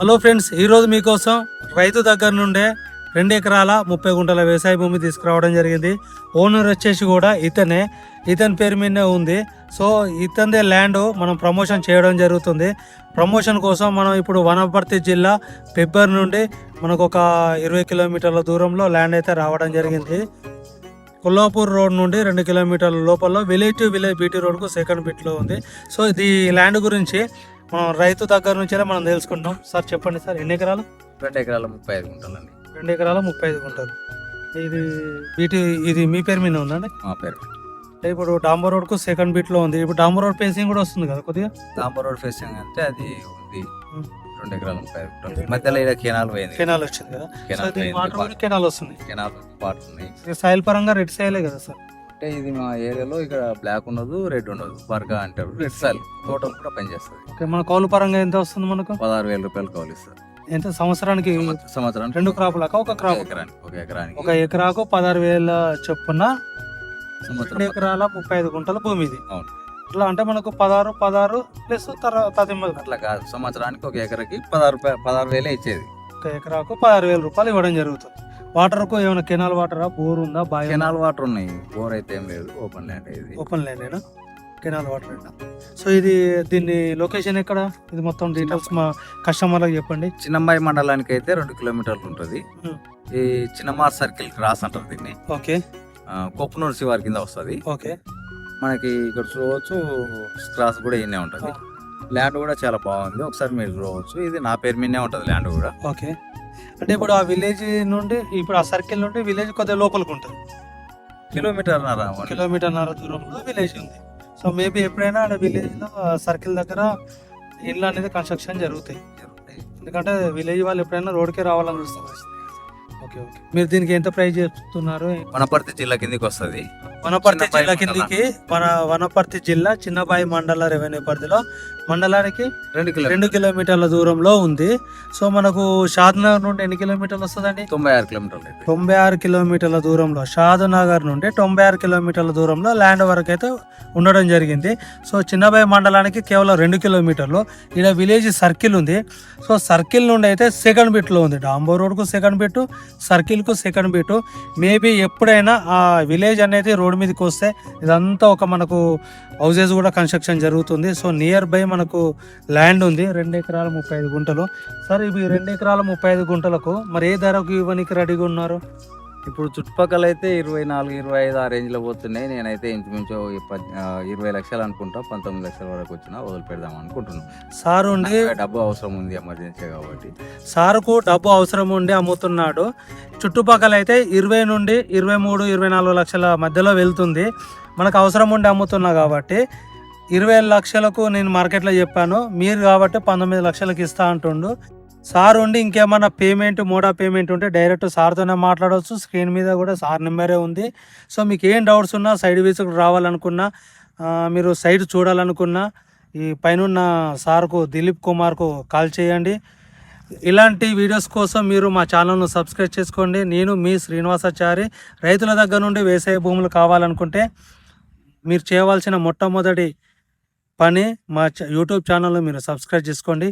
Hello friends ఈరోజు మీకోసం రైతు దగ్గర నుండే రెండు ఎకరాల ముప్పై గుంటల వ్యవసాయ భూమి తీసుకురావడం జరిగింది. ఓనర్ వచ్చేసి కూడా ఇతనే. ఇతని పేరు మీదనే ఉంది. సో ఇతనిదే ల్యాండ్ మనం ప్రమోషన్ చేయడం జరుగుతుంది. ప్రమోషన్ కోసం మనం ఇప్పుడు వనపర్తి జిల్లా పెబ్బర్ నుండి మనకు ఒక ఇరవై కిలోమీటర్ల దూరంలో ల్యాండ్ అయితే రావడం జరిగింది. కొల్లాపూర్ రోడ్ నుండి రెండు కిలోమీటర్ల లోపల విలేజ్ టు విలేజ్ బీటీ రోడ్కు సెకండ్ బిట్లో ఉంది. సో ఇది ల్యాండ్ గురించి మనం రైతు దగ్గర నుంచే మనం తెలుసుకుంటాం. సార్ చెప్పండి సార్ ఎన్ని ఎకరాలు? రెండు ఎకరాల ముప్పై ఐదు గుంటలండి. రెండు ఎకరాల ముప్పై ఐదు గుంటలు. ఇది బీటీ ఇది మీ పేరు మీద ఉందండి? మా పేరు. ఇప్పుడు డాంబర్ రోడ్కు సెకండ్ బిట్లో ఉంది. ఇప్పుడు డాంబర్ రోడ్ పేసింగ్ కూడా వస్తుంది కదా కొద్దిగా? తాంబర్ రోడ్ ఫేసింగ్ అంటే అది ఉంది. రెండు ఎకరాల ముప్పై ఐదు మధ్యలో ఇక్కడ కెనాల్ పోయింది. కెనాల్ వచ్చింది కదా. కెనాల్ వాటర్ వస్తుంది. కెనాల్ పార్ట్ ఉన్నాయి. సాయిల్ పరంగా రెడ్ సాయిలే కదా సార్? అంటే ఇది మా ఏరియాలో ఇక్కడ బ్లాక్ ఉండదు రెడ్ ఉండదు. బర్గా అంటారు. రెడ్ సాల్ తోటలు కూడా పనిచేస్తుంది ఓకే మన కౌలు పరంగా ఎంత వస్తుంది మనకు? పదహారు వేల రూపాయలు కావాలి సార్ ఎంత సంవత్సరానికి? సంవత్సరానికి రెండు క్రాపులక ఒక ఒక క్రాప్ ఎకరానికి ఒక ఎకరానికి. ఒక ఎకరాకు పదహారు వేల చొప్పున ఎకరాల ముప్పై ఐదు గుంటల భూమి ఇది అవును. ఇట్లా అంటే మనకు పదహారు పదహారు ప్లస్ తర్వాత అట్లా కాదు. సంవత్సరానికి ఒక ఎకరకి పదహారు పదహారు వేలే ఇచ్చేది. ఒక ఎకరాకు పదహారు వేల రూపాయలు ఇవ్వడం జరుగుతుంది. వాటర్కు ఏమైనా కెనాల్ వాటరా? బోర్ ఉందా? బాయ్ కెనాల్ వాటర్ ఉన్నాయి. బోర్ అయితే ఏం లేదు. ఓపెన్ ల్యాండ్ ఇది. ఓపెన్ లైన్ కెనాల్ వాటర్ అంట సో ఇది దీన్ని లొకేషన్ ఎక్కడ? ఇది మొత్తం డీటెయిల్స్ మా కస్టమర్లకు చెప్పండి. చిన్నమ్మాయి మండలానికి అయితే రెండు కిలోమీటర్లు ఉంటుంది. ఈ చిన్నమార్ సర్కిల్ క్రాస్ అంటారు దీన్ని. ఓకే. కొప్పనూరు శివారి కింద వస్తుంది. ఓకే. మనకి ఇక్కడ చూడవచ్చు. క్రాస్ కూడా ఇన్నే ఉంటుంది. ల్యాండ్ కూడా చాలా బాగుంది. ఒకసారి మీరు చూడవచ్చు. ఇది నా పేరు మీదనే ఉంటుంది ల్యాండ్ కూడా. ఓకే. అంటే ఇప్పుడు ఆ విలేజ్ నుండి ఇప్పుడు ఆ సర్కిల్ నుండి విలేజ్ కొద్దిగా లోపలికి ఉంటుంది. కిలోమీటర్ కిలోమీటర్ నర దూరంలో విలేజ్ ఉంది. సో మేబీ ఎప్పుడైనా ఆడ విలేజ్లో సర్కిల్ దగ్గర ఇల్లు అనేది కన్స్ట్రక్షన్ జరుగుతాయి. ఎందుకంటే విలేజ్ వాళ్ళు ఎప్పుడైనా రోడ్కే రావాలని చూస్తారు ఓకే ఓకే. మీరు దీనికి ఎంత ప్రైస్ చెప్తున్నారు? వనపర్తి జిల్లా కిందకి వస్తుంది. వనపర్తి జిల్లా కిందికి మన వనపర్తి జిల్లా చిన్నబాయి మండల రెవెన్యూ పరిధిలో. మండలానికి రెండు కిలో రెండు కిలోమీటర్ల దూరంలో ఉంది. సో మనకు షాద్నగర్ నుండి ఎన్ని కిలోమీటర్లు వస్తుందండి? తొంభై ఆరు కిలోమీటర్లు తొంభై ఆరు కిలోమీటర్ల దూరంలో షాద్ నగర్ నుండి తొంభై ఆరు కిలోమీటర్ల దూరంలో ల్యాండ్ వరకు అయితే ఉండడం జరిగింది. సో చిన్నబాయి మండలానికి కేవలం రెండు కిలోమీటర్లు. ఇక్కడ విలేజ్ సర్కిల్ ఉంది. సో సర్కిల్ నుండి అయితే సెకండ్ బిట్లో ఉంది. డాంబో రోడ్కు సెకండ్ బిట్ సర్కిల్కు సెకండ్ బిట్ మేబీ ఎప్పుడైనా ఆ విలేజ్ అనేది రోడ్ మీదకి వస్తే ఇదంతా ఒక మనకు హౌసెస్ కూడా కన్స్ట్రక్షన్ జరుగుతుంది. సో నియర్ బై మనకు ల్యాండ్ ఉంది. రెండు ఎకరాల ముప్పై ఐదు గుంటలు. సార్ ఇవి రెండు ఎకరాల ముప్పై ఐదు గుంటలకు మరి ఏ ధరకు ఇవ్వడానికి రెడీగా ఉన్నారు? ఇప్పుడు చుట్టుపక్కల అయితే ఇరవై నాలుగు ఇరవై ఐదు ఆ రేంజ్లో పోతున్నాయి. నేనైతే ఇంచుమించు ఇరవై లక్షలు అనుకుంటా పంతొమ్మిది లక్షల వరకు వచ్చినా వదిలి పెడదాం అనుకుంటున్నాను సార్ ఉండి డబ్బు అవసరం ఉంది ఎమర్జెన్సీ కాబట్టి. సార్కు డబ్బు అవసరం ఉండి అమ్ముతున్నాడు. చుట్టుపక్కల అయితే ఇరవై నుండి ఇరవై మూడు ఇరవై నాలుగు లక్షల మధ్యలో వెళ్తుంది. మనకు అవసరం ఉండి అమ్ముతున్నా కాబట్టి ఇరవై లక్షలకు నేను మార్కెట్లో చెప్పాను. మీరు కాబట్టి పంతొమ్మిది లక్షలకు ఇస్తా అంటుండు. సార్ ఉండి ఇంకేమన్నా పేమెంట్ మోడా పేమెంట్ ఉంటే డైరెక్ట్ సార్తోనే మాట్లాడవచ్చు స్క్రీన్ మీద కూడా సార్ నెంబరే ఉంది. సో మీకు ఏం డౌట్స్ ఉన్నా సైడ్ వీసుకు రావాలనుకున్నా మీరు సైట్ చూడాలనుకున్నా ఈ పైన సార్కు దిలీప్ కుమార్కు కాల్ చేయండి. ఇలాంటి వీడియోస్ కోసం మీరు మా ఛానల్ను సబ్స్క్రైబ్ చేసుకోండి. నేను మీ శ్రీనివాసాచారి. రైతుల దగ్గర నుండి వ్యవసాయ భూములు కావాలనుకుంటే మీరు చేయవలసిన మొట్టమొదటి పని మా యూట్యూబ్ ఛానల్ను మీరు సబ్స్క్రైబ్ చేసుకోండి.